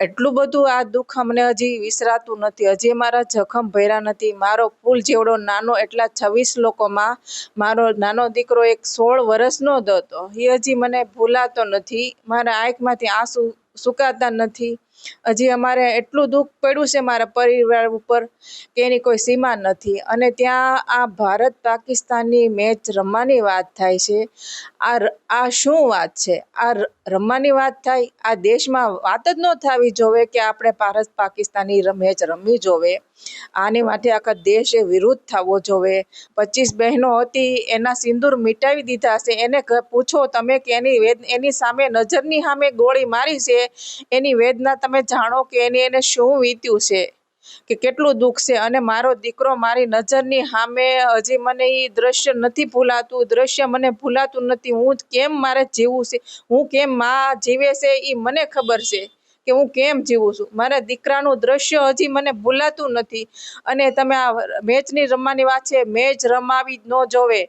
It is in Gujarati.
એટલું બધું આ દુઃખ અમને હજી વિસરાતું નથી. હજી મારા જખમ ભર્યા નથી. મારો પુલ જેવડો નાનો એટલા છવ્વીસ લોકોમાં મારો નાનો દીકરો એક સોળ વર્ષનો જ હતો. એ હજી મને ભૂલાતો નથી. મારા આંખમાંથી આંસુ સુકાતા નથી. હજી અમારે એટલું દુઃખ પડ્યું છે મારા પરિવાર ઉપર કે એની કોઈ સીમા નથી. અને ત્યાં આ ભારત પાકિસ્તાનની મેચ રમવાની વાત થાય છે. આ આ શું વાત છે? આ રમવાની વાત થાય? આ દેશમાં વાત જ ન થવી જોવે કે આપણે ભારત પાકિસ્તાનની મેચ રમવી જોવે. આની માટે આખા દેશે વિરુદ્ધ થવો જોવે. પચીસ બહેનો હતી, એના સિંદૂર મિટાવી દીધા છે એને પૂછો તમે કે એની એની સામે નજરની સામે ગોળી મારી છે. એની વેદના તમે જાણો કે એની એને શું વીત્યું છે? કે કેટલું દુઃખ છે? અને મારો દીકરો મારી નજરની સામે હજી મને એ દ્રશ્ય નથી ભૂલાતું, દ્રશ્ય મને ભૂલાતું નથી. હું કેમ મારે જીવવું છે? હું કેમ મા જીવે છે? એ મને ખબર છે કે હું કેમ જીવું છું? મારા દીકરાનું દ્રશ્ય હજી મને ભૂલાતું નથી. અને તમે આ મેચની રમવાની વાત છે, મેચ રમાવી ન જોવે.